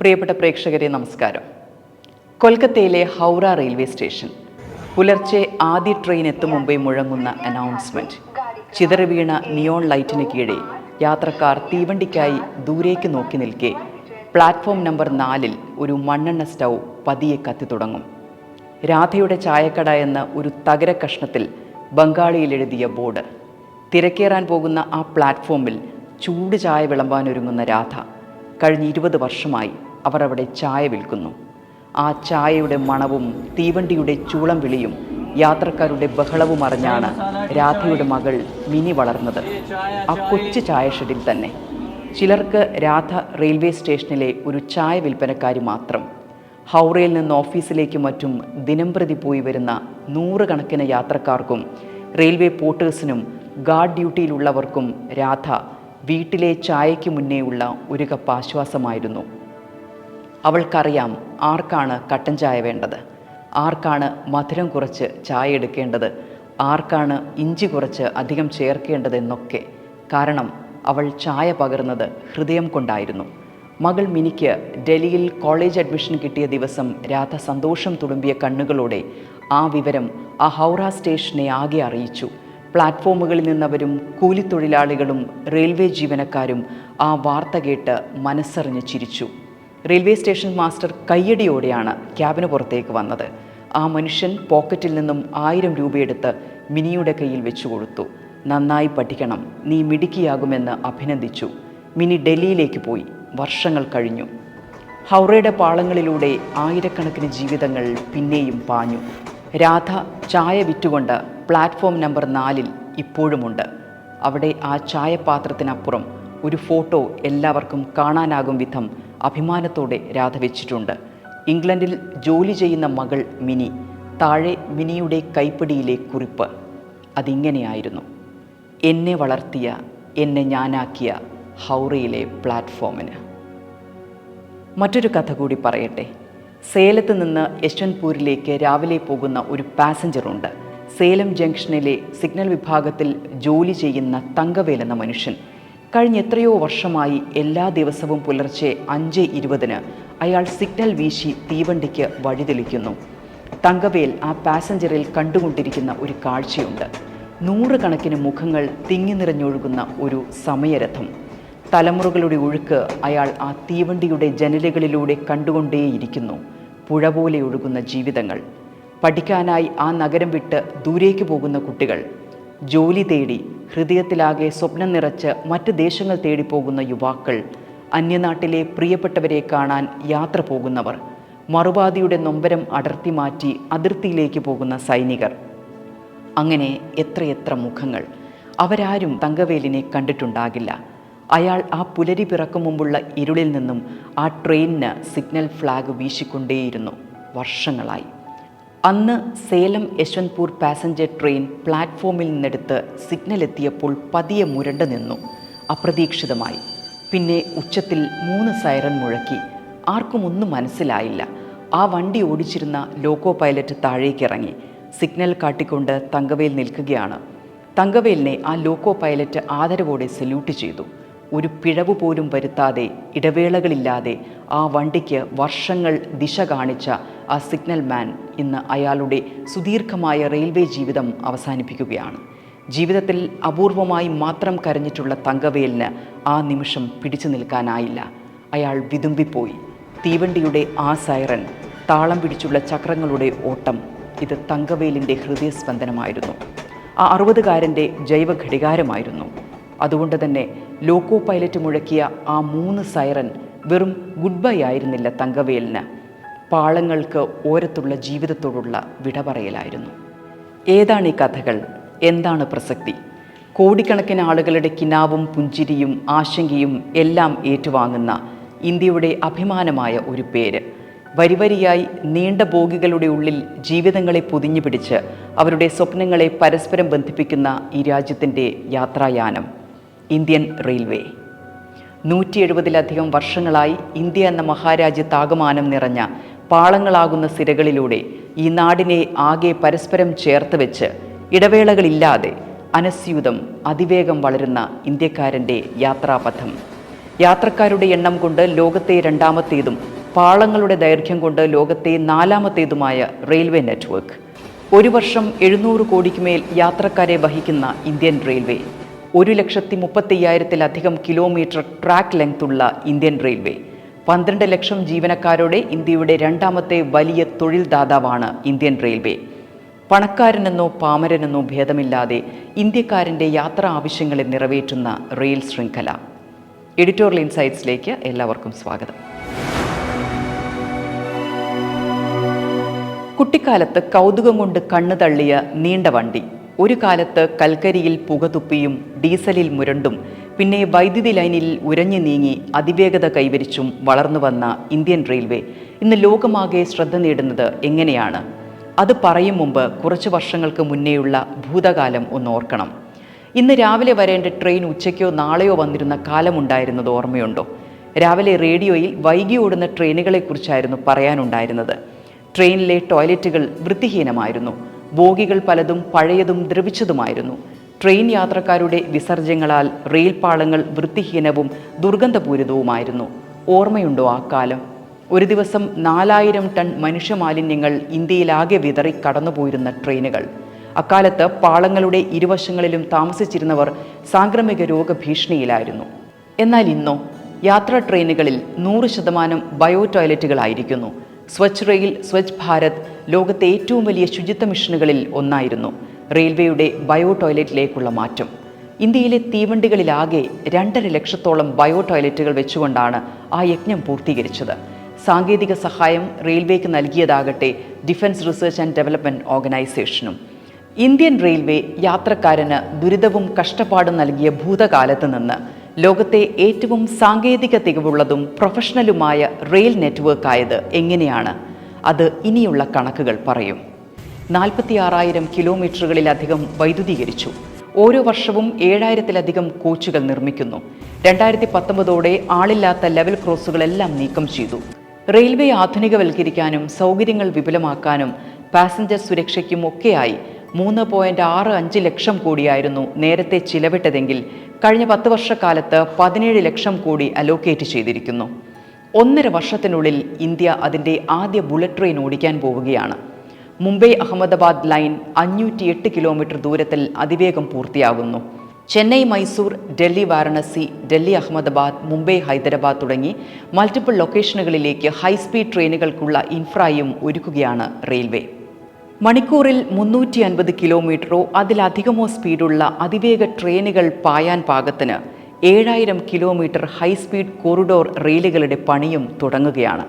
പ്രിയപ്പെട്ട പ്രേക്ഷകരെ നമസ്കാരം. കൊൽക്കത്തയിലെ ഹൗറ റെയിൽവേ സ്റ്റേഷൻ പുലർച്ചെ ആദ്യ ട്രെയിൻ എത്തും മുമ്പേ മുഴങ്ങുന്ന അനൗൺസ്മെന്റ് ചിതറിവീണ നിയോൺ ലൈറ്റിന് കീഴെ യാത്രക്കാർ തീവണ്ടിക്കായി ദൂരേക്ക് നോക്കി നിൽക്കെ പ്ലാറ്റ്ഫോം നമ്പർ നാലിൽ ഒരു മണ്ണെണ്ണ സ്റ്റൗ പതിയെ കത്തി തുടങ്ങും. രാധയുടെ ചായക്കട എന്ന ഒരു തകര കഷ്ണത്തിൽ ബംഗാളിയിൽ എഴുതിയ ബോർഡ്. തിരക്കേറാൻ പോകുന്ന ആ പ്ലാറ്റ്ഫോമിൽ ചൂട് ചായ വിളമ്പാനൊരുങ്ങുന്ന രാധ കഴിഞ്ഞ ഇരുപത് വർഷമായി അവർ അവിടെ ചായ വിൽക്കുന്നു. ആ ചായയുടെ മണവും തീവണ്ടിയുടെ ചൂളം വിളിയും യാത്രക്കാരുടെ ബഹളവും അറിഞ്ഞാണ് രാധയുടെ മകൾ മിനി വളർന്നത്. ആ കൊച്ചു ചായ ഷെഡിൽ തന്നെ. ചിലർക്ക് രാധ റെയിൽവേ സ്റ്റേഷനിലെ ഒരു ചായ വിൽപ്പനക്കാരി മാത്രം. ഹൗറയിൽ നിന്ന് ഓഫീസിലേക്കും മറ്റും ദിനംപ്രതി പോയി വരുന്ന നൂറുകണക്കിന് യാത്രക്കാർക്കും റെയിൽവേ പോർട്ടേഴ്സിനും ഗാർഡ് ഡ്യൂട്ടിയിലുള്ളവർക്കും രാധ വീട്ടിലെ ചായയ്ക്ക് മുന്നേയുള്ള ഒരു കപ്പ് ആശ്വാസമായിരുന്നു. അവൾക്കറിയാം ആർക്കാണ് കട്ടൻ ചായ വേണ്ടത്. ആർക്കാണ് മധുരം കുറച്ച് ചായ എടുക്കേണ്ടത്. ആർക്കാണ് ഇഞ്ചി കുറച്ച് അധികം ചേർക്കേണ്ടതെന്നൊക്കെ. കാരണം അവൾ ചായ പകർന്നത് ഹൃദയം കൊണ്ടായിരുന്നു. മകൾ മിനിക്ക് ഡൽഹിയിൽ കോളേജ് അഡ്മിഷൻ കിട്ടിയ ദിവസം രാധ സന്തോഷം തുളുമ്പിയ കണ്ണുകളോടെ ആ വിവരം ആ ഹൗറ സ്റ്റേഷനെ ആകെ അറിയിച്ചു. പ്ലാറ്റ്ഫോമുകളിൽ നിന്നവരും കൂലിത്തൊഴിലാളികളും റെയിൽവേ ജീവനക്കാരും ആ വാർത്ത കേട്ട് മനസ്സറിഞ്ഞ് ചിരിച്ചു. റെയിൽവേ സ്റ്റേഷൻ മാസ്റ്റർ കയ്യടിയോടെയാണ് ക്യാബിന് പുറത്തേക്ക് വന്നത്. ആ മനുഷ്യൻ പോക്കറ്റിൽ നിന്നും ആയിരം രൂപയെടുത്ത് മിനിയുടെ കയ്യിൽ വെച്ചു കൊടുത്തു. നന്നായി പഠിക്കണം. നീ മിടുക്കിയാകുമെന്ന് അഭിനന്ദിച്ചു. മിനി ഡൽഹിയിലേക്ക് പോയി. വർഷങ്ങൾ കഴിഞ്ഞു. ഹൗറയുടെ പാളങ്ങളിലൂടെ ആയിരക്കണക്കിന് ജീവിതങ്ങൾ പിന്നെയും പാഞ്ഞു. രാധ ചായ വിറ്റുകൊണ്ട് പ്ലാറ്റ്ഫോം നമ്പർ നാലിൽ ഇപ്പോഴുമുണ്ട്. അവിടെ ആ ചായപാത്രത്തിനപ്പുറം ഒരു ഫോട്ടോ എല്ലാവർക്കും കാണാനാകും വിധം അഭിമാനത്തോടെ രാധ വെച്ചിട്ടുണ്ട് ഇംഗ്ലണ്ടിൽ ജോലി ചെയ്യുന്ന മകൾ മിനി താഴെ മിനിയുടെ കൈപ്പിടിയിലെ കുറിപ്പ്. അതിങ്ങനെയായിരുന്നു. എന്നെ വളർത്തിയ എന്നെ ഞാനാക്കിയ ഹൗറയിലെ പ്ലാറ്റ്ഫോമിന്. മറ്റൊരു കഥ കൂടി പറയട്ടെ. സേലത്ത് നിന്ന് യശ്വന്ത്പൂരിലേക്ക് രാവിലെ പോകുന്ന ഒരു പാസഞ്ചറുണ്ട്. സേലം ജംഗ്ഷനിലെ സിഗ്നൽ വിഭാഗത്തിൽ ജോലി ചെയ്യുന്ന തങ്കവേൽ എന്ന മനുഷ്യൻ കഴിഞ്ഞ എത്രയോ വർഷമായി എല്ലാ ദിവസവും പുലർച്ചെ അഞ്ച് ഇരുപതിന് അയാൾ സിഗ്നൽ വീശി തീവണ്ടിക്ക് വഴിതെളിക്കുന്നു തങ്കവേൽ ആ പാസഞ്ചറിൽ കണ്ടുകൊണ്ടിരിക്കുന്ന ഒരു കാഴ്ചയുണ്ട്. നൂറുകണക്കിന് മുഖങ്ങൾ തിങ്ങി നിറഞ്ഞൊഴുകുന്ന ഒരു സമയരഥം. തലമുറകളുടെ ഒഴുക്ക് അയാൾ ആ തീവണ്ടിയുടെ ജനലുകളിലൂടെ കണ്ടുകൊണ്ടേയിരിക്കുന്നു. പുഴ പോലെ ഒഴുകുന്ന ജീവിതങ്ങൾ. പഠിക്കാനായി ആ നഗരം വിട്ട് ദൂരേക്ക് പോകുന്ന കുട്ടികൾ. ജോലി തേടി ഹൃദയത്തിലാകെ സ്വപ്നം നിറച്ച് മറ്റ് ദേശങ്ങൾ തേടി പോകുന്ന യുവാക്കൾ അന്യനാട്ടിലെ പ്രിയപ്പെട്ടവരെ കാണാൻ യാത്ര പോകുന്നവർ മറുപാതിയുടെ നൊമ്പരം അടർത്തി മാറ്റി അതിർത്തിയിലേക്ക് പോകുന്ന സൈനികർ. അങ്ങനെ എത്രയെത്ര മുഖങ്ങൾ. അവരാരും തങ്കവേലിനെ കണ്ടിട്ടുണ്ടാകില്ല. അയാൾ ആ പുലരി പിറക്കും മുമ്പുള്ള ഇരുളിൽ നിന്നും ആ ട്രെയിനിന് സിഗ്നൽ ഫ്ലാഗ് വീശിക്കൊണ്ടേയിരുന്നു. വർഷങ്ങളായി. അന്ന് സേലം യശ്വന്ത്പൂർ പാസഞ്ചർ ട്രെയിൻ പ്ലാറ്റ്ഫോമിൽ നിന്നെടുത്ത് സിഗ്നൽ എത്തിയപ്പോൾ പതിയെ മുരണ്ടു നിന്നു. അപ്രതീക്ഷിതമായി. പിന്നെ ഉച്ചത്തിൽ മൂന്ന് സൈറൻ മുഴക്കി. ആർക്കും ഒന്നും മനസ്സിലായില്ല. ആ വണ്ടി ഓടിച്ചിരുന്ന ലോക്കോ പൈലറ്റ് താഴേക്കിറങ്ങി. സിഗ്നൽ കാട്ടിക്കൊണ്ട് തങ്കവേൽ നിൽക്കുകയാണ്. തങ്കവേലിനെ ആ ലോക്കോ പൈലറ്റ് ആദരവോടെ സല്യൂട്ട് ചെയ്തു. ഒരു പിഴവ് പോലും വരുത്താതെ ഇടവേളകളില്ലാതെ ആ വണ്ടിക്ക് വർഷങ്ങൾ ദിശ കാണിച്ച ആ സിഗ്നൽ മാൻ ഇന്ന് അയാളുടെ സുദീർഘമായ റെയിൽവേ ജീവിതം അവസാനിപ്പിക്കുകയാണ്. ജീവിതത്തിൽ അപൂർവമായി മാത്രം കരഞ്ഞിട്ടുള്ള തങ്കവേലിന് ആ നിമിഷം പിടിച്ചു നിൽക്കാനായില്ല. അയാൾ വിതുമ്പിപ്പോയി. തീവണ്ടിയുടെ ആ സൈറൻ താളം പിടിച്ചുള്ള ചക്രങ്ങളുടെ ഓട്ടം ഇത് തങ്കവേലിന്റെ ഹൃദയസ്പന്ദനമായിരുന്നു. ആ അറുപതുകാരന്റെ ജൈവ ഘടികാരമായിരുന്നു അതുകൊണ്ട് തന്നെ ലോക്കോ പൈലറ്റ് മുഴക്കിയ ആ മൂന്ന് സൈറൻ വെറും ഗുഡ് ബൈ ആയിരുന്നില്ല തങ്കവേലിന്. പാളങ്ങൾക്ക് ഓരത്തുള്ള ജീവിതത്തോടുള്ള വിട പറയലായിരുന്നു ഏതാണ് ഈ കഥകൾ? എന്താണ് പ്രസക്തി? കോടിക്കണക്കിന് ആളുകളുടെ കിനാവും പുഞ്ചിരിയും ആശങ്കയും എല്ലാം ഏറ്റുവാങ്ങുന്ന ഇന്ത്യയുടെ അഭിമാനമായ ഒരു പേര്. വരിവരിയായി നീണ്ട ബോഗികളുടെ ഉള്ളിൽ ജീവിതങ്ങളെ പൊതിഞ്ഞു പിടിച്ച് അവരുടെ സ്വപ്നങ്ങളെ പരസ്പരം ബന്ധിപ്പിക്കുന്ന ഈ രാജ്യത്തിന്റെ യാത്രായാനം. Indian railway. നൂറ്റി എഴുപതിലധികം വർഷങ്ങളായി ഇന്ത്യ എന്ന മഹാരാജ്യത്താകമാനം നിറഞ്ഞ പാളങ്ങളാകുന്ന സിരകളിലൂടെ ഈ നാടിനെ ആകെ പരസ്പരം ചേർത്ത് വെച്ച് ഇടവേളകളില്ലാതെ അനസ്യൂതം അതിവേഗം വളരുന്ന ഇന്ത്യക്കാരന്റെ യാത്രാപഥം. യാത്രക്കാരുടെ എണ്ണം കൊണ്ട് ലോകത്തെ രണ്ടാമത്തേതും പാളങ്ങളുടെ ദൈർഘ്യം കൊണ്ട് ലോകത്തെ നാലാമത്തേതുമായ റെയിൽവേ നെറ്റ്വർക്ക്. ഒരു വർഷം എഴുന്നൂറ് കോടിക്ക് മേൽ യാത്രക്കാരെ വഹിക്കുന്ന ഇന്ത്യൻ റെയിൽവേ. ഒരു ലക്ഷത്തി മുപ്പത്തയ്യായിരത്തിലധികം കിലോമീറ്റർ ട്രാക്ക് ലെങ്ത് ഉള്ള ഇന്ത്യൻ റെയിൽവേ. പന്ത്രണ്ട് ലക്ഷം ജീവനക്കാരോടെ ഇന്ത്യയുടെ രണ്ടാമത്തെ വലിയ തൊഴിൽ ദാതാവാണ് ഇന്ത്യൻ റെയിൽവേ. പണക്കാരനെന്നോ പാമരനെന്നോ ഭേദമില്ലാതെ ഇന്ത്യക്കാരന്റെ യാത്രാ ആവശ്യങ്ങളെ നിറവേറ്റുന്ന റെയിൽ ശൃംഖല. എഡിറ്റോറിയൽ ഇൻസൈറ്റ്സിലേക്ക് എല്ലാവർക്കും സ്വാഗതം. കുട്ടിക്കാലത്ത് കൗതുകം കൊണ്ട് കണ്ണു തള്ളിയ നീണ്ട വണ്ടി. ഒരു കാലത്ത് കൽക്കരിയിൽ പുകതുപ്പിയും ഡീസലിൽ മുരണ്ടും പിന്നെ വൈദ്യുതി ലൈനിൽ ഉരഞ്ഞു നീങ്ങി അതിവേഗത കൈവരിച്ചും വളർന്നു വന്ന ഇന്ത്യൻ റെയിൽവേ ഇന്ന് ലോകമാകെ ശ്രദ്ധ നേടുന്നത് എങ്ങനെയാണ്? അത് പറയും മുമ്പ് കുറച്ച് വർഷങ്ങൾക്ക് മുന്നേയുള്ള ഭൂതകാലം ഒന്ന് ഓർക്കണം. ഇന്ന് രാവിലെ വരേണ്ട ട്രെയിൻ ഉച്ചയ്ക്കോ നാളെയോ വന്നിരുന്ന കാലമുണ്ടായിരുന്നത് ഓർമ്മയുണ്ടോ? രാവിലെ റേഡിയോയിൽ വൈകി ഓടുന്ന ട്രെയിനുകളെക്കുറിച്ചായിരുന്നു പറയാനുണ്ടായിരുന്നത്. ട്രെയിനിലെ ടോയ്ലറ്റുകൾ വൃത്തിഹീനമായിരുന്നു. ബോഗികൾ പലതും പഴയതും ദ്രവിച്ചതുമായിരുന്നു. ട്രെയിൻ യാത്രക്കാരുടെ വിസർജ്യങ്ങളാൽ റെയിൽ പാളങ്ങൾ വൃത്തിഹീനവും ദുർഗന്ധപൂരിതവുമായിരുന്നു. ഓർമ്മയുണ്ടോ ആ കാലം? ഒരു ദിവസം നാലായിരം ടൺ മനുഷ്യമാലിന്യങ്ങൾ ഇന്ത്യയിലാകെ വിതറി കടന്നുപോയിരുന്ന ട്രെയിനുകൾ. അക്കാലത്ത് പാളങ്ങളുടെ ഇരുവശങ്ങളിലും താമസിച്ചിരുന്നവർ സാംക്രമിക രോഗഭീഷണിയിലായിരുന്നു. എന്നാൽ ഇന്നോ യാത്രാ ട്രെയിനുകളിൽ നൂറ് ശതമാനം ബയോ ടോയ്ലറ്റുകളായിരിക്കുന്നു. സ്വച്ഛ് റെയിൽ സ്വച്ഛ് ഭാരത് ലോകത്തെ ഏറ്റവും വലിയ ശുചിത്വ മിഷനുകളിൽ ഒന്നായിരുന്നു. റെയിൽവേയുടെ ബയോ ടോയ്ലറ്റിലേക്കുള്ള മാറ്റം. ഇന്ത്യയിലെ തീവണ്ടികളിലാകെ രണ്ടര ലക്ഷത്തോളം ബയോ ടോയ്ലറ്റുകൾ വെച്ചുകൊണ്ടാണ് ആ യജ്ഞം പൂർത്തീകരിച്ചത്. സാങ്കേതിക സഹായം റെയിൽവേക്ക് നൽകിയതാകട്ടെ ഡിഫൻസ് റിസർച്ച് ആൻഡ് ഡെവലപ്മെന്റ് ഓർഗനൈസേഷനും. ഇന്ത്യൻ റെയിൽവേ യാത്രക്കാരന് ദുരിതവും കഷ്ടപ്പാടും നൽകിയ ഭൂതകാലത്ത് നിന്ന് ലോകത്തെ ഏറ്റവും സാങ്കേതിക തികവുള്ളതും പ്രൊഫഷണലുമായ റെയിൽ നെറ്റ്വർക്ക് ആയത് എങ്ങനെയാണ്? അത് ഇനിയുള്ള കണക്കുകൾ പറയും. നാൽപ്പത്തി ആറായിരം കിലോമീറ്ററുകളിലധികം വൈദ്യുതീകരിച്ചു. ഓരോ വർഷവും ഏഴായിരത്തിലധികം കോച്ചുകൾ നിർമ്മിക്കുന്നു. രണ്ടായിരത്തി പത്തൊമ്പതോടെ ആളില്ലാത്ത ലെവൽ ക്രോസുകളെല്ലാം നീക്കം ചെയ്തു. റെയിൽവേ ആധുനികവൽക്കരിക്കാനും സൗകര്യങ്ങൾ വിപുലമാക്കാനും പാസഞ്ചർ സുരക്ഷയ്ക്കും ഒക്കെയായി മൂന്ന് പോയിന്റ് ആറ് അഞ്ച് ലക്ഷം കോടിയായിരുന്നു നേരത്തെ ചിലവിട്ടതെങ്കിൽ കഴിഞ്ഞ പത്ത് വർഷക്കാലത്ത് പതിനേഴ് ലക്ഷം കോടി അലോക്കേറ്റ് ചെയ്തിരിക്കുന്നു. ഒന്നര വർഷത്തിനുള്ളിൽ ഇന്ത്യ അതിന്റെ ആദ്യ ബുള്ളറ്റ് ട്രെയിൻ ഓടിക്കാൻ പോവുകയാണ്. മുംബൈ അഹമ്മദാബാദ് ലൈൻ അഞ്ഞൂറ്റി എട്ട് കിലോമീറ്റർ ദൂരത്തിൽ അതിവേഗം പൂർത്തിയാകുന്നു. ചെന്നൈ മൈസൂർ ഡൽഹി വാരണസി ഡൽഹി അഹമ്മദാബാദ് മുംബൈ ഹൈദരാബാദ് തുടങ്ങി മൾട്ടിപ്പിൾ ലൊക്കേഷനുകളിലേക്ക് ഹൈസ്പീഡ് ട്രെയിനുകൾക്കുള്ള ഇൻഫ്രായും ഒരുക്കുകയാണ് റെയിൽവേ. മണിക്കൂറിൽ മുന്നൂറ്റി അൻപത് കിലോമീറ്ററോ അതിലധികമോ സ്പീഡുള്ള അതിവേഗ ട്രെയിനുകൾ പായാൻ പാകത്തിന് ഏഴായിരം കിലോമീറ്റർ ഹൈസ്പീഡ് കോറിഡോർ റെയിലുകളുടെ പണിയും തുടങ്ങുകയാണ്.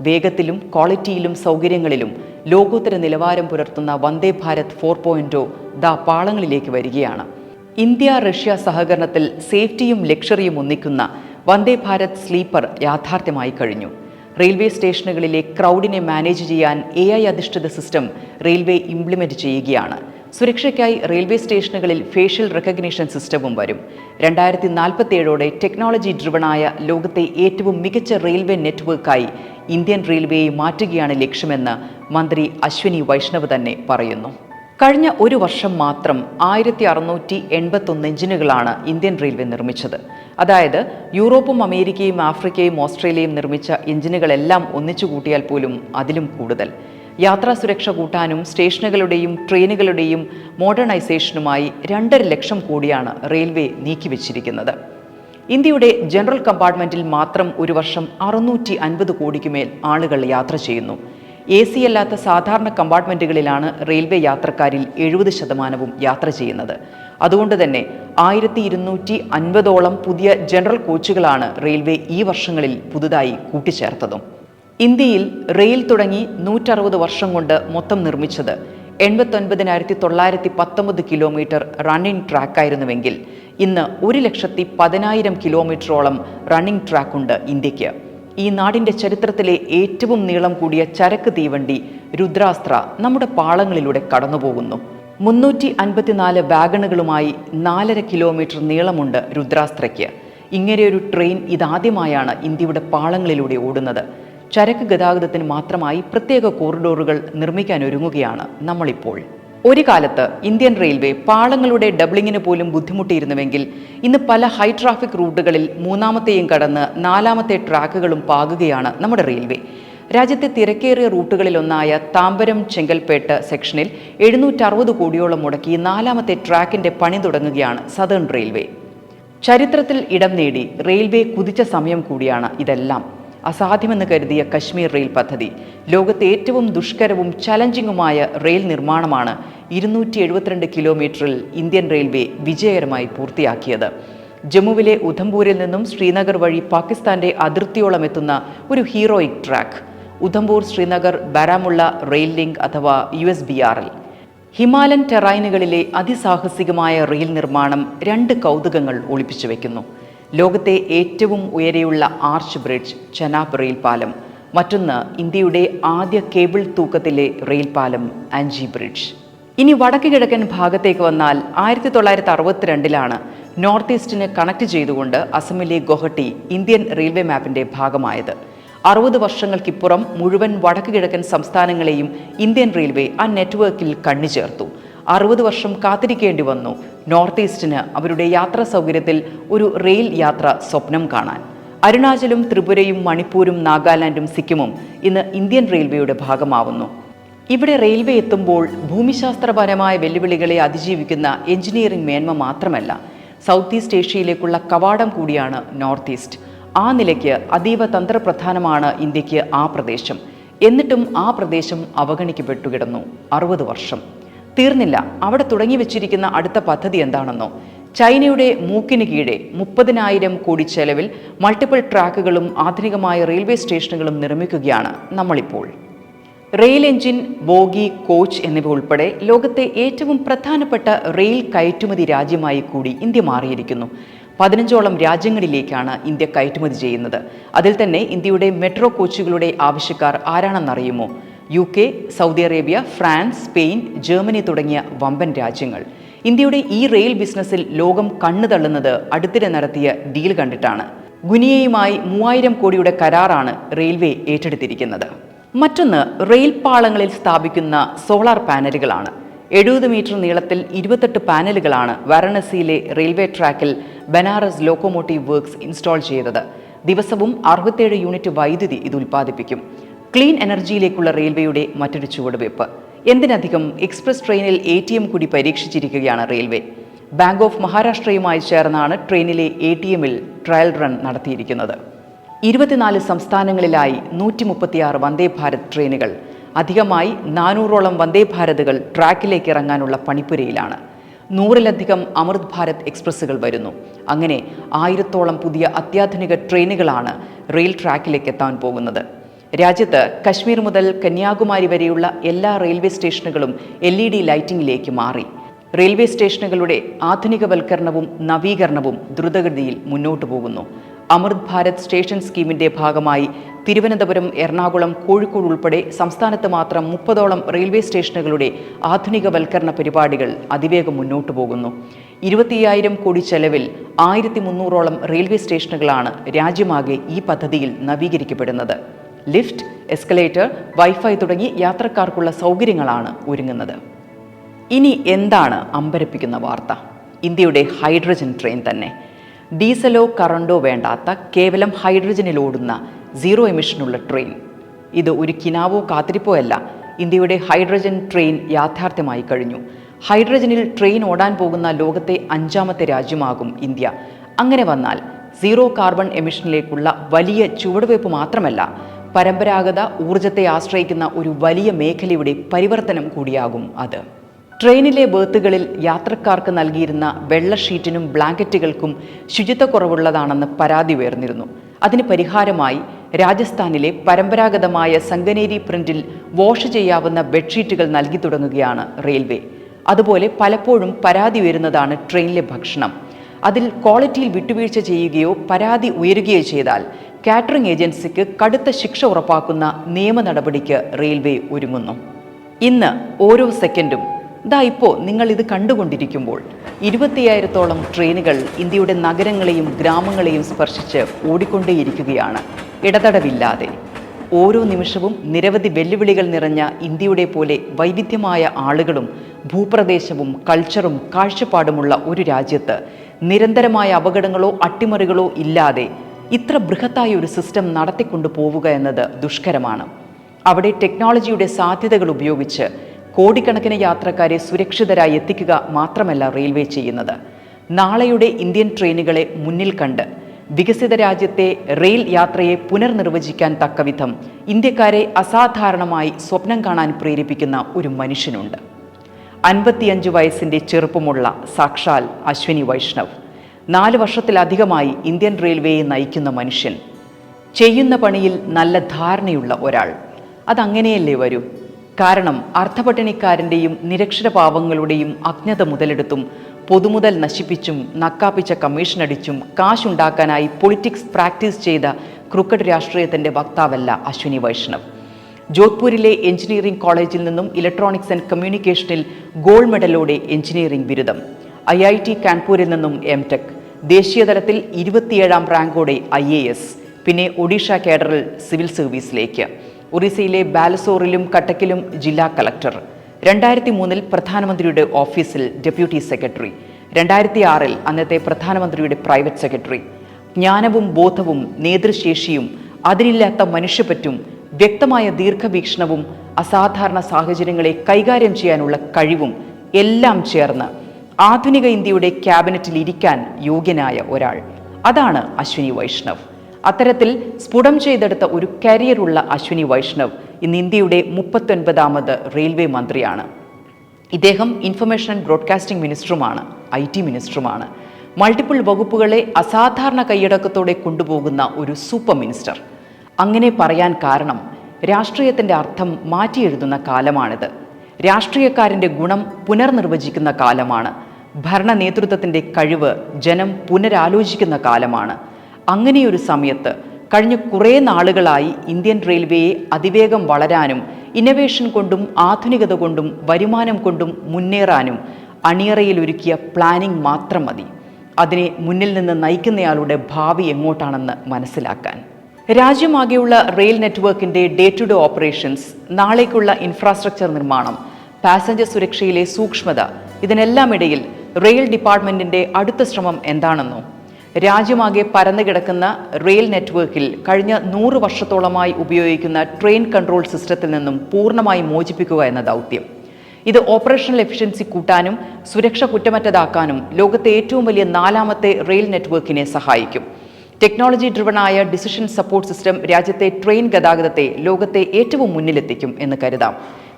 വേഗത്തിലും ക്വാളിറ്റിയിലും സൗകര്യങ്ങളിലും ലോകോത്തര നിലവാരം പുലർത്തുന്ന വന്ദേ ഭാരത് ഫോർ പോയിന്റോ ദാ പാളങ്ങളിലേക്ക് വരികയാണ്. ഇന്ത്യ റഷ്യ സഹകരണത്തിൽ സേഫ്റ്റിയും ലക്ഷറിയും ഒന്നിക്കുന്ന വന്ദേ ഭാരത് സ്ലീപ്പർ യാഥാർത്ഥ്യമായി കഴിഞ്ഞു. റെയിൽവേ സ്റ്റേഷനുകളിലെ ക്രൗഡിനെ മാനേജ് ചെയ്യാൻ എ ഐ അധിഷ്ഠിത സിസ്റ്റം റെയിൽവേ ഇംപ്ലിമെന്റ് ചെയ്യുകയാണ്. സുരക്ഷയ്ക്കായി റെയിൽവേ സ്റ്റേഷനുകളിൽ ഫേഷ്യൽ റെക്കഗ്നീഷൻ സിസ്റ്റവും വരും. രണ്ടായിരത്തി നാൽപ്പത്തേഴോടെ ടെക്നോളജി ഡ്രിവണായ ലോകത്തെ ഏറ്റവും മികച്ച റെയിൽവേ നെറ്റ്വർക്കായി ഇന്ത്യൻ റെയിൽവേയെ മാറ്റുകയാണ് ലക്ഷ്യമെന്ന് മന്ത്രി അശ്വിനി വൈഷ്ണവ് തന്നെ പറയുന്നു. കഴിഞ്ഞ ഒരു വർഷം മാത്രം ആയിരത്തി അറുന്നൂറ്റി എൺപത്തൊന്ന് എഞ്ചിനുകളാണ് ഇന്ത്യൻ റെയിൽവേ നിർമ്മിച്ചത്. അതായത് യൂറോപ്പും അമേരിക്കയും ആഫ്രിക്കയും ഓസ്ട്രേലിയയും നിർമ്മിച്ച എഞ്ചിനുകളെല്ലാം ഒന്നിച്ചു കൂട്ടിയാൽ പോലും അതിലും കൂടുതൽ. യാത്രാ സുരക്ഷ കൂട്ടാനും സ്റ്റേഷനുകളുടെയും ട്രെയിനുകളുടെയും മോഡേണൈസേഷനുമായി രണ്ടര ലക്ഷം കോടിയാണ് റെയിൽവേ നീക്കിവെച്ചിരിക്കുന്നത്. ഇന്ത്യയുടെ ജനറൽ കമ്പാർട്ട്മെന്റിൽ മാത്രം ഒരു വർഷം അറുന്നൂറ്റി അൻപത് കോടിക്കുമേൽ ആളുകൾ യാത്ര ചെയ്യുന്നു. എ സി അല്ലാത്ത സാധാരണ കമ്പാർട്ട്മെന്റുകളിലാണ് റെയിൽവേ യാത്രക്കാരിൽ എഴുപത് ശതമാനവും യാത്ര ചെയ്യുന്നത്. അതുകൊണ്ട് തന്നെ ആയിരത്തി ഇരുന്നൂറ്റി അൻപതോളം പുതിയ ജനറൽ കോച്ചുകളാണ് റെയിൽവേ ഈ വർഷങ്ങളിൽ പുതുതായി കൂട്ടിച്ചേർത്തതും. ഇന്ത്യയിൽ റെയിൽ തുടങ്ങി നൂറ്ററുപത് വർഷം കൊണ്ട് മൊത്തം നിർമ്മിച്ചത് എൺപത്തൊൻപതിനായിരത്തി തൊള്ളായിരത്തി പത്തൊമ്പത് കിലോമീറ്റർ റണ്ണിംഗ് ട്രാക്കായിരുന്നുവെങ്കിൽ ഇന്ന് ഒരു ലക്ഷത്തി പതിനായിരം കിലോമീറ്ററോളം റണ്ണിംഗ് ട്രാക്കുണ്ട് ഇന്ത്യയ്ക്ക് ഈ നാടിന്റെ ചരിത്രത്തിലെ ഏറ്റവും നീളം കൂടിയ ചരക്ക് തീവണ്ടി രുദ്രാസ്ത്ര നമ്മുടെ പാളങ്ങളിലൂടെ കടന്നുപോകുന്നു. മുന്നൂറ്റി അൻപത്തിനാല് വാഗണുകളുമായി നാലര കിലോമീറ്റർ നീളമുണ്ട് രുദ്രാസ്ത്രയ്ക്ക്. ഇങ്ങനെയൊരു ട്രെയിൻ ഇതാദ്യമായാണ് ഇന്ത്യയുടെ പാളങ്ങളിലൂടെ ഓടുന്നത്. ചരക്ക് ഗതാഗതത്തിന് മാത്രമായി പ്രത്യേക കോറിഡോറുകൾ നിർമ്മിക്കാൻ ഒരുങ്ങുകയാണ് നമ്മളിപ്പോൾ. ഒരു കാലത്ത് ഇന്ത്യൻ റെയിൽവേ പാളങ്ങളുടെ ഡബ്ലിങ്ങിന് പോലും ബുദ്ധിമുട്ടിയിരുന്നുവെങ്കിൽ ഇന്ന് പല ഹൈ ട്രാഫിക് റൂട്ടുകളിൽ മൂന്നാമത്തെയും കടന്ന് നാലാമത്തെ ട്രാക്കുകളും പാകുകയാണ് നമ്മുടെ റെയിൽവേ. രാജ്യത്തെ തിരക്കേറിയ റൂട്ടുകളിലൊന്നായ താമ്പരം ചെങ്കൽപ്പേട്ട് സെക്ഷനിൽ എഴുന്നൂറ്ററുപത് കോടിയോളം മുടക്കി നാലാമത്തെ ട്രാക്കിന്റെ പണി തുടങ്ങുകയാണ് സദേൺ റെയിൽവേ. ചരിത്രത്തിൽ ഇടം നേടി റെയിൽവേ കുതിച്ച സമയം കൂടിയാണ് ഇതെല്ലാം. അസാധ്യമെന്ന് കരുതിയ കശ്മീർ റെയിൽ പദ്ധതി. ലോകത്തെ ഏറ്റവും ദുഷ്കരവും ചലഞ്ചിങ്ങുമായ റെയിൽ നിർമ്മാണമാണ് ഇരുന്നൂറ്റി എഴുപത്തിരണ്ട് കിലോമീറ്ററിൽ ഇന്ത്യൻ റെയിൽവേ വിജയകരമായി പൂർത്തിയാക്കിയത്. ജമ്മുവിലെ ഉധംപൂരിൽ നിന്നും ശ്രീനഗർ വഴി പാകിസ്ഥാന്റെ അതിർത്തിയോളം എത്തുന്ന ഒരു heroic track. Udhampur Srinagar Baramulla rail link അഥവാ U S B R L Himalayan ടെറൈനുകളിലെ അതിസാഹസികമായ റെയിൽ നിർമ്മാണം രണ്ട് കൗതുകങ്ങൾ ഒളിപ്പിച്ചു വെക്കുന്നു ലോകത്തെ ഏറ്റവും ഉയരെയുള്ള ആർച്ച് ബ്രിഡ്ജ് ചെനാബ് റെയിൽ പാലം മറ്റൊന്ന് ഇന്ത്യയുടെ ആദ്യ കേബിൾ തൂക്കത്തിലെ റെയിൽ പാലം ആൻജി ബ്രിഡ്ജ്. ഇനി വടക്ക് കിഴക്കൻ ഭാഗത്തേക്ക് വന്നാൽ ആയിരത്തി തൊള്ളായിരത്തി അറുപത്തിരണ്ടിലാണ് നോർത്ത് ഈസ്റ്റിന് കണക്ട് ചെയ്തുകൊണ്ട് അസമിലെ ഗുവഹട്ടി ഇന്ത്യൻ റെയിൽവേ മാപ്പിന്റെ ഭാഗമായത്. അറുപത് വർഷങ്ങൾക്കിപ്പുറം മുഴുവൻ വടക്ക് കിഴക്കൻ സംസ്ഥാനങ്ങളെയും ഇന്ത്യൻ റെയിൽവേ ആ നെറ്റ്വർക്കിൽ കണ്ണിച്ചേർത്തു. അറുപത് വർഷം കാത്തിരിക്കേണ്ടി വന്നു. നോർത്ത് ഈസ്റ്റിന് അവരുടെ യാത്രാ സൗകര്യത്തിൽ ഒരു റെയിൽ യാത്ര സ്വപ്നം കാണാൻ. അരുണാചലും ത്രിപുരയും മണിപ്പൂരും നാഗാലാൻഡും സിക്കിമും ഇന്ന് ഇന്ത്യൻ റെയിൽവേയുടെ ഭാഗമാവുന്നു. ഇവിടെ റെയിൽവേ എത്തുമ്പോൾ ഭൂമിശാസ്ത്രപരമായ വെല്ലുവിളികളെ അതിജീവിക്കുന്ന എഞ്ചിനീയറിംഗ് മേന്മ മാത്രമല്ല സൗത്ത് ഈസ്റ്റ് ഏഷ്യയിലേക്കുള്ള കവാടം കൂടിയാണ് നോർത്ത് ഈസ്റ്റ്. ആ നിലയ്ക്ക് അതീവ തന്ത്രപ്രധാനമാണ് ഇന്ത്യയ്ക്ക് ആ പ്രദേശം. എന്നിട്ടും ആ പ്രദേശം അവഗണിക്കപ്പെട്ടു കിടന്നു അറുപത് വർഷം. തീർന്നില്ല. അവിടെ തുടങ്ങി വെച്ചിരിക്കുന്ന അടുത്ത പദ്ധതി എന്താണെന്നോ? ചൈനയുടെ മൂക്കിന് കീഴെ മുപ്പതിനായിരം കോടി ചെലവിൽ മൾട്ടിപ്പിൾ ട്രാക്കുകളും ആധുനികമായ റെയിൽവേ സ്റ്റേഷനുകളും നിർമ്മിക്കുകയാണ് നമ്മളിപ്പോൾ. റെയിൽ എഞ്ചിൻ ബോഗി കോച്ച് എന്നിവ ഉൾപ്പെടെ ലോകത്തെ ഏറ്റവും പ്രധാനപ്പെട്ട റെയിൽ കയറ്റുമതി രാജ്യമായി കൂടി ഇന്ത്യ മാറിയിരിക്കുന്നു. പതിനഞ്ചോളം രാജ്യങ്ങളിലേക്കാണ് ഇന്ത്യ കയറ്റുമതി ചെയ്യുന്നത്. അതിൽ തന്നെ ഇന്ത്യയുടെ മെട്രോ കോച്ചുകളുടെ ആവശ്യക്കാർ ആരാണെന്നറിയുമോ? U K Saudi Arabia France Spain Germany തുടങ്ങിയ വമ്പൻ രാജ്യങ്ങൾ. ഇന്ത്യയുടെ ഈ റെയിൽ ബിസിനസ്സിൽ ലോകം കണ്ണു തള്ളുന്നത് അടുത്തിടെ നടത്തിയ ഡീൽ കണ്ടിട്ടാണ്. ഗുനിയയുമായി മൂവായിരം കോടിയുടെ കരാറാണ് റെയിൽവേ ഏറ്റെടുത്തിരിക്കുന്നത്. മറ്റൊന്ന് റെയിൽ പാളങ്ങളിൽ സ്ഥാപിക്കുന്ന സോളാർ പാനലുകളാണ് എഴുപത് മീറ്റർ നീളത്തിൽ ഇരുപത്തെട്ട് പാനലുകളാണ് വാരണസിയിലെ റെയിൽവേ ട്രാക്കിൽ ബനാറസ് ലോക്കോമോട്ടീവ് വർക്ക്സ് ഇൻസ്റ്റാൾ ചെയ്തത്. ദിവസവും അറുപത്തേഴ് യൂണിറ്റ് വൈദ്യുതി ഇത് ഉൽപ്പാദിപ്പിക്കും. ക്ലീൻ എനർജിയിലേക്കുള്ള റെയിൽവേയുടെ മറ്റൊരു ചുവടുവയ്പ്. എന്തിനധികം എക്സ്പ്രസ് ട്രെയിനിൽ എ ടി എം കൂടി പരീക്ഷിച്ചിരിക്കുകയാണ് റെയിൽവേ. ബാങ്ക് ഓഫ് മഹാരാഷ്ട്രയുമായി ചേർന്നാണ് ട്രെയിനിലെ എ ടി എമ്മിൽ ട്രയൽ റൺ നടത്തിയിരിക്കുന്നത്. ഇരുപത്തിനാല് സംസ്ഥാനങ്ങളിലായി നൂറ്റി മുപ്പത്തിയാറ് വന്ദേ ഭാരത് ട്രെയിനുകൾ അധികമായി നാനൂറോളം വന്ദേ ഭാരതുകൾ ട്രാക്കിലേക്ക് ഇറങ്ങാനുള്ള പണിപ്പുരയിലാണ്. നൂറിലധികം അമൃത് ഭാരത് എക്സ്പ്രസ്സുകൾ വരുന്നു. അങ്ങനെ ആയിരത്തോളം പുതിയ അത്യാധുനിക ട്രെയിനുകളാണ് റെയിൽ ട്രാക്കിലേക്ക് എത്താൻ പോകുന്നത്. രാജ്യത്ത് കശ്മീർ മുതൽ കന്യാകുമാരി വരെയുള്ള എല്ലാ റെയിൽവേ സ്റ്റേഷനുകളും എൽ ഇ ഡി ലൈറ്റിംഗിലേക്ക് മാറി. റെയിൽവേ സ്റ്റേഷനുകളുടെ ആധുനികവൽക്കരണവും നവീകരണവും ദ്രുതഗതിയിൽ മുന്നോട്ടു പോകുന്നു. അമൃത് ഭാരത് സ്റ്റേഷൻ സ്കീമിന്റെ ഭാഗമായി തിരുവനന്തപുരം എറണാകുളം കോഴിക്കോട് ഉൾപ്പെടെ സംസ്ഥാനത്ത് മാത്രം മുപ്പതോളം റെയിൽവേ സ്റ്റേഷനുകളുടെ ആധുനികവൽക്കരണ പരിപാടികൾ അതിവേഗം മുന്നോട്ടു പോകുന്നു. ഇരുപത്തിയായിരം കോടി ചെലവിൽ ആയിരത്തി മുന്നൂറോളം റെയിൽവേ സ്റ്റേഷനുകളാണ് രാജ്യമാകെ ഈ പദ്ധതിയിൽ നവീകരിക്കപ്പെടുന്നത്. ലിഫ്റ്റ് എസ്കലേറ്റർ വൈഫൈ തുടങ്ങി യാത്രക്കാർക്കുള്ള സൗകര്യങ്ങളാണ് ഒരുങ്ങുന്നത്. ഇനി എന്താണ് അമ്പരപ്പിക്കുന്ന വാർത്ത? ഇന്ത്യയുടെ ഹൈഡ്രജൻ ട്രെയിൻ തന്നെ. ഡീസലോ കറണ്ടോ വേണ്ടാത്ത കേവലം ഹൈഡ്രജനിൽ ഓടുന്ന സീറോ എമിഷനുള്ള ട്രെയിൻ. ഇത് ഒരു കിനാവോ കാത്തിരിപ്പോ അല്ല. ഇന്ത്യയുടെ ഹൈഡ്രജൻ ട്രെയിൻ യാഥാർത്ഥ്യമായി കഴിഞ്ഞു. ഹൈഡ്രജനിൽ ട്രെയിൻ ഓടാൻ പോകുന്ന ലോകത്തെ അഞ്ചാമത്തെ രാജ്യമാകും ഇന്ത്യ. അങ്ങനെ വന്നാൽ സീറോ കാർബൺ എമിഷനിലേക്കുള്ള വലിയ ചുവടുവയ്പ് മാത്രമല്ല പരമ്പരാഗത ഊർജത്തെ ആശ്രയിക്കുന്ന ഒരു വലിയ മേഖലയുടെ പരിവർത്തനം കൂടിയാകും അത്. ട്രെയിനിലെ ബേത്തുകളിൽ യാത്രക്കാർക്ക് നൽകിയിരുന്ന വെള്ള ഷീറ്റിനും ബ്ലാങ്കറ്റുകൾക്കും ശുചിത്വക്കുറവുള്ളതാണെന്ന് പരാതി ഉയർന്നിരുന്നു. അതിന് പരിഹാരമായി രാജസ്ഥാനിലെ പരമ്പരാഗതമായ സംഗനേരി പ്രിന്റിൽ വാഷ് ചെയ്യാവുന്ന ബെഡ്ഷീറ്റുകൾ നൽകി തുടങ്ങുകയാണ് റെയിൽവേ. അതുപോലെ പലപ്പോഴും പരാതി ഉയരുന്നതാണ് ട്രെയിനിലെ ഭക്ഷണം. അതിൽ ക്വാളിറ്റിയിൽ വിട്ടുവീഴ്ച ചെയ്യുകയോ പരാതി ഉയരുകയോ ചെയ്താൽ കാറ്ററിംഗ് ഏജൻസിക്ക് കടുത്ത ശിക്ഷ ഉറപ്പാക്കുന്ന നിയമ നടപടിക്ക് റെയിൽവേ ഒരുങ്ങുന്നു. ഇന്ന് ഓരോ സെക്കൻഡും ദാ ഇപ്പോൾ നിങ്ങൾ ഇത് കണ്ടുകൊണ്ടിരിക്കുമ്പോൾ ഇരുപത്തിയായിരത്തോളം ട്രെയിനുകൾ ഇന്ത്യയുടെ നഗരങ്ങളെയും ഗ്രാമങ്ങളെയും സ്പർശിച്ച് ഓടിക്കൊണ്ടേയിരിക്കുകയാണ്. ഇടതടവില്ലാതെ. ഓരോ നിമിഷവും നിരവധി വെല്ലുവിളികൾ നിറഞ്ഞ ഇന്ത്യയുടെ പോലെ വൈവിധ്യമായ ആളുകളും ഭൂപ്രദേശവും കൾച്ചറും കാഴ്ചപ്പാടുമുള്ള ഒരു രാജ്യത്ത് നിരന്തരമായ അപകടങ്ങളോ അട്ടിമറികളോ ഇല്ലാതെ ഇത്ര ബൃഹത്തായ ഒരു സിസ്റ്റം നടത്തിക്കൊണ്ടു പോവുക എന്നത് ദുഷ്കരമാണ്. അവിടെ ടെക്നോളജിയുടെ സാധ്യതകൾ ഉപയോഗിച്ച് കോടിക്കണക്കിന് യാത്രക്കാരെ സുരക്ഷിതരായി എത്തിക്കുക മാത്രമല്ല റെയിൽവേ ചെയ്യുന്നത്. നാളെയുടെ ഇന്ത്യൻ ട്രെയിനുകളെ മുന്നിൽ കണ്ട് വികസിത രാജ്യത്തെ റെയിൽ യാത്രയെ പുനർനിർവചിക്കാൻ തക്കവിധം ഇന്ത്യക്കാരെ അസാധാരണമായി സ്വപ്നം കാണാൻ പ്രേരിപ്പിക്കുന്ന ഒരു മനുഷ്യനുണ്ട്. അൻപത്തിയഞ്ച് വയസ്സിന്റെ ചെറുപ്പമുള്ള സാക്ഷാൽ അശ്വിനി വൈഷ്ണവ്. നാല് വർഷത്തിലധികമായി ഇന്ത്യൻ റെയിൽവേയെ നയിക്കുന്ന മനുഷ്യൻ. ചെയ്യുന്ന പണിയിൽ നല്ല ധാരണയുള്ള ഒരാൾ. അതങ്ങനെയല്ലേ വരൂ? കാരണം അർത്ഥപട്ടിണിക്കാരന്റെയും നിരക്ഷര പാവങ്ങളുടെയും അജ്ഞത മുതലെടുത്തും പൊതുമുതൽ നശിപ്പിച്ചും നക്കാപ്പിച്ച കമ്മീഷനടിച്ചും കാശുണ്ടാക്കാനായി പൊളിറ്റിക്സ് പ്രാക്ടീസ് ചെയ്ത ക്രിക്കറ്റ് രാഷ്ട്രീയത്തിന്റെ വക്താവല്ല അശ്വിനി വൈഷ്ണവ്. ജോധ്പൂരിലെ എഞ്ചിനീയറിംഗ് കോളേജിൽ നിന്നും ഇലക്ട്രോണിക്സ് ആൻഡ് കമ്മ്യൂണിക്കേഷനിൽ ഗോൾഡ് മെഡലോടെ എഞ്ചിനീയറിംഗ് ബിരുദം. ഐ ഐ ടി കാൺപൂരിൽ നിന്നും എം ടെക്. ദേശീയതലത്തിൽ ഇരുപത്തിയേഴാം റാങ്കോടെ ഐ എ എസ് പിന്നെ ഒഡീഷ കേഡറിൽ സിവിൽ സർവീസിലേക്ക് ഒറീസയിലെ ബാലസോറിലും കട്ടക്കിലും ജില്ലാ കളക്ടർ രണ്ടായിരത്തി മൂന്നിൽ പ്രധാനമന്ത്രിയുടെ ഓഫീസിൽ ഡെപ്യൂട്ടി സെക്രട്ടറി. രണ്ടായിരത്തി ആറിൽ അന്നത്തെ പ്രധാനമന്ത്രിയുടെ പ്രൈവറ്റ് സെക്രട്ടറി. ജ്ഞാനവും ബോധവും നേതൃശേഷിയും അതിരില്ലാത്ത മനുഷ്യപ്പറ്റും വ്യക്തമായ ദീർഘവീക്ഷണവും അസാധാരണ സാഹചര്യങ്ങളെ കൈകാര്യം ചെയ്യാനുള്ള കഴിവും എല്ലാം ചേർന്ന് ആധുനിക ഇന്ത്യയുടെ ക്യാബിനറ്റിൽ ഇരിക്കാൻ യോഗ്യനായ ഒരാൾ. അതാണ് അശ്വിനി വൈഷ്ണവ്. അത്തരത്തിൽ സ്ഫുടം ചെയ്തെടുത്ത ഒരു കരിയറുള്ള അശ്വിനി വൈഷ്ണവ് ഇന്ന് ഇന്ത്യയുടെ മുപ്പത്തൊൻപതാമത് റെയിൽവേ മന്ത്രിയാണ്. ഇദ്ദേഹം ഇൻഫർമേഷൻ ആൻഡ് ബ്രോഡ്കാസ്റ്റിംഗ് മിനിസ്റ്ററുമാണ് ഐ ടി മിനിസ്റ്ററുമാണ് മൾട്ടിപ്പിൾ വകുപ്പുകളെ അസാധാരണ കൈയടക്കത്തോടെ കൊണ്ടുപോകുന്ന ഒരു സൂപ്പർ മിനിസ്റ്റർ അങ്ങനെ പറയാൻ കാരണം രാഷ്ട്രീയത്തിന്റെ അർത്ഥം മാറ്റിയെഴുതുന്ന കാലമാണിത്. രാഷ്ട്രീയക്കാരന്റെ ഗുണം പുനർനിർവചിക്കുന്ന കാലമാണ്. ഭരണ നേതൃത്വത്തിന്റെ കഴിവ് ജനം പുനരാലോചിക്കുന്ന കാലമാണ്. അങ്ങനെയൊരു സമയത്ത് കഴിഞ്ഞ കുറേ നാളുകളായി ഇന്ത്യൻ റെയിൽവേയെ അതിവേഗം വളരാനും ഇന്നവേഷൻ കൊണ്ടും ആധുനികത കൊണ്ടും വരുമാനം കൊണ്ടും മുന്നേറാനും അണിയറയിൽ ഒരുക്കിയ പ്ലാനിംഗ് മാത്രം മതി. അതിനെ മുന്നിൽ നിന്ന് നയിക്കുന്നയാളുടെ ഭാവി എങ്ങോട്ടാണെന്ന് മനസ്സിലാക്കാൻ. രാജ്യമാകെയുള്ള റെയിൽ നെറ്റ്വർക്കിന്റെ ഡേ ടു ഡേ ഓപ്പറേഷൻസ് നാളേക്കുള്ള ഇൻഫ്രാസ്ട്രക്ചർ നിർമ്മാണം പാസഞ്ചർ സുരക്ഷയിലെ സൂക്ഷ്മത ഇതിനെല്ലാം ഇടയിൽ റെയിൽ ഡിപ്പാർട്ട്മെന്റിന്റെ അടുത്ത ശ്രമം എന്താണെന്നോ? രാജ്യമാകെ പരന്നു കിടക്കുന്ന റെയിൽ നെറ്റ്വർക്കിൽ കഴിഞ്ഞ നൂറ് വർഷത്തോളമായി ഉപയോഗിക്കുന്ന ട്രെയിൻ കൺട്രോൾ സിസ്റ്റത്തിൽ നിന്നും പൂർണമായി മോചിപ്പിക്കുക എന്ന ദൗത്യം. ഇത് ഓപ്പറേഷണൽ എഫിഷ്യൻസി കൂട്ടാനും സുരക്ഷ കുറ്റമറ്റതാക്കാനും ലോകത്തെ ഏറ്റവും വലിയ നാലാമത്തെ റെയിൽ നെറ്റ്വർക്കിനെ സഹായിക്കും. ടെക്നോളജി ഡ്രിവണായ ഡിസിഷൻ സപ്പോർട്ട് സിസ്റ്റം രാജ്യത്തെ ട്രെയിൻ ഗതാഗതത്തെ ലോകത്തെ ഏറ്റവും മുന്നിലെത്തിക്കും എന്ന് കരുതാം.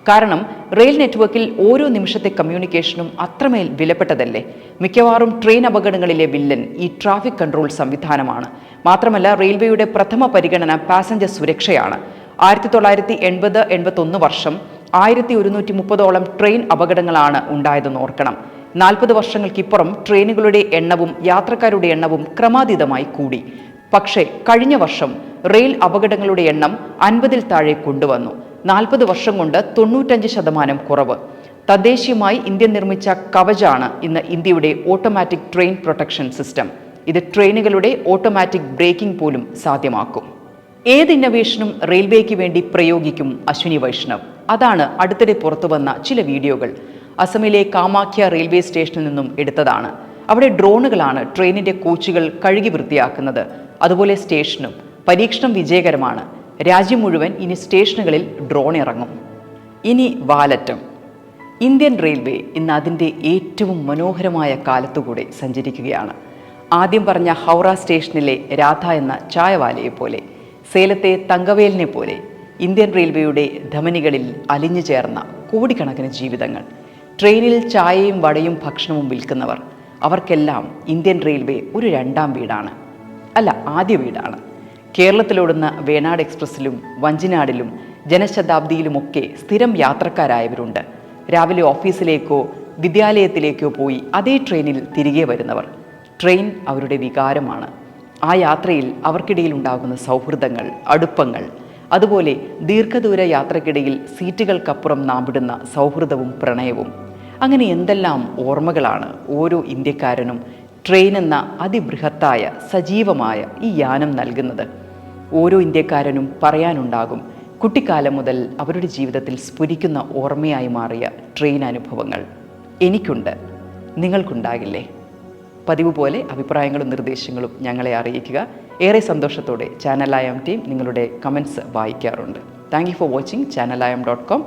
കാരണം റെയിൽ നെറ്റ്വർക്കിൽ ഓരോ നിമിഷത്തെ കമ്മ്യൂണിക്കേഷനും അത്രമേൽ വിലപ്പെട്ടതല്ലേ? മിക്കവാറും ട്രെയിൻ അപകടങ്ങളിലെ വില്ലൻ ഈ ട്രാഫിക് കൺട്രോൾ സംവിധാനമാണ്. മാത്രമല്ല റെയിൽവേയുടെ പ്രഥമ പരിഗണന പാസഞ്ചർ സുരക്ഷയാണ്. ആയിരത്തി തൊള്ളായിരത്തി എൺപത് എൺപത്തൊന്ന് വർഷം ആയിരത്തി ഒരുന്നൂറ്റി മുപ്പതോളം ട്രെയിൻ അപകടങ്ങളാണ് ഉണ്ടായതെന്ന് ഓർക്കണം. നാൽപ്പത് വർഷങ്ങൾക്കിപ്പുറം ട്രെയിനുകളുടെ എണ്ണവും യാത്രക്കാരുടെ എണ്ണവും ക്രമാതീതമായി കൂടി. പക്ഷേ കഴിഞ്ഞ വർഷം റെയിൽ അപകടങ്ങളുടെ എണ്ണം അൻപതിൽ താഴെ കൊണ്ടുവന്നു. നാൽപ്പത് വർഷം കൊണ്ട് തൊണ്ണൂറ്റഞ്ച് ശതമാനം കുറവ്. തദ്ദേശീയമായി ഇന്ത്യ നിർമ്മിച്ച കവചാണ് ഇന്ന് ഇന്ത്യയുടെ ഓട്ടോമാറ്റിക് ട്രെയിൻ പ്രൊട്ടക്ഷൻ സിസ്റ്റം ഇത് ട്രെയിനുകളുടെ ഓട്ടോമാറ്റിക് ബ്രേക്കിംഗ് പോലും സാധ്യമാക്കും. ഏത് ഇന്നവേഷനും റെയിൽവേക്ക് വേണ്ടി പ്രയോഗിക്കും അശ്വിനി വൈഷ്ണവ്. അതാണ് അടുത്തിടെ പുറത്തു വന്ന ചില വീഡിയോകൾ. അസമിലെ കാമാഖ്യ റെയിൽവേ സ്റ്റേഷനിൽ നിന്നും എടുത്തതാണ്. അവിടെ ഡ്രോണുകളാണ് ട്രെയിനിന്റെ കോച്ചുകൾ കഴുകി വൃത്തിയാക്കുന്നത്. അതുപോലെ സ്റ്റേഷനും. പരീക്ഷണം വിജയകരമാണ്. രാജ്യം മുഴുവൻ ഇനി സ്റ്റേഷനുകളിൽ ഡ്രോൺ ഇറങ്ങും. ഇനി വാലറ്റം. ഇന്ത്യൻ റെയിൽവേ ഇന്ന് അതിന്റെ ഏറ്റവും മനോഹരമായ കാലത്തുകൂടെ സഞ്ചരിക്കുകയാണ്. ആദ്യം പറഞ്ഞ ഹൗറ സ്റ്റേഷനിലെ രാധ എന്ന ചായവാലയെ പോലെ സേലത്തെ തങ്കവേലിനെ പോലെ ഇന്ത്യൻ റെയിൽവേയുടെ ധമനികളിൽ അലിഞ്ഞു ചേർന്ന കോടിക്കണക്കിന് ജീവിതങ്ങൾ ട്രെയിനിൽ ചായയും വടയും ഭക്ഷണവും വിൽക്കുന്നവർ അവർക്കെല്ലാം ഇന്ത്യൻ റെയിൽവേ ഒരു രണ്ടാം വീടാണ്. അല്ല ആദ്യ വീടാണ്. കേരളത്തിലോടുന്ന വേണാട് എക്സ്പ്രസ്സിലും വഞ്ചിനാടിലും ജനശതാബ്ദിയിലുമൊക്കെ സ്ഥിരം യാത്രക്കാരായവരുണ്ട്. രാവിലെ ഓഫീസിലേക്കോ വിദ്യാലയത്തിലേക്കോ പോയി അതേ ട്രെയിനിൽ തിരികെ വരുന്നവർ. ട്രെയിൻ അവരുടെ വികാരമാണ്. ആ യാത്രയിൽ അവർക്കിടയിൽ ഉണ്ടാകുന്ന സൗഹൃദങ്ങൾ അടുപ്പങ്ങൾ അതുപോലെ ദീർഘദൂര യാത്രക്കിടയിൽ സീറ്റുകൾക്കപ്പുറം നാമ്പിടുന്ന സൗഹൃദവും പ്രണയവും. അങ്ങനെ എന്തെല്ലാം ഓർമ്മകളാണ് ഓരോ ഇന്ത്യക്കാരനും ട്രെയിൻ എന്ന അതിബൃഹത്തായ സജീവമായ ഈ യാനം നൽകുന്നത്. ഓരോ ഇന്ത്യക്കാരനും പറയാനുണ്ടാകും. കുട്ടിക്കാലം മുതൽ അവരുടെ ജീവിതത്തിൽ സ്ഫുരിക്കുന്ന ഓർമ്മയായി മാറിയ ട്രെയിൻ അനുഭവങ്ങൾ. എനിക്കുണ്ട്. നിങ്ങൾക്കുണ്ടാകില്ലേ? പതിവ് പോലെ അഭിപ്രായങ്ങളും നിർദ്ദേശങ്ങളും ഞങ്ങളെ അറിയിക്കുക. ഏറെ സന്തോഷത്തോടെ ചാനൽ ചാനലായം ടീം നിങ്ങളുടെ കമൻസ് വായിക്കാറുണ്ട്. Thank you for watching channel ചാനലായം dot com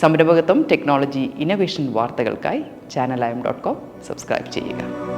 സംരംഭകത്വം ടെക്നോളജി ഇന്നൊവേഷൻ വാർത്തകൾക്കായി ചാനൽ ചാനലായം ഡോട്ട് കോം സബ്സ്ക്രൈബ് ചെയ്യുക.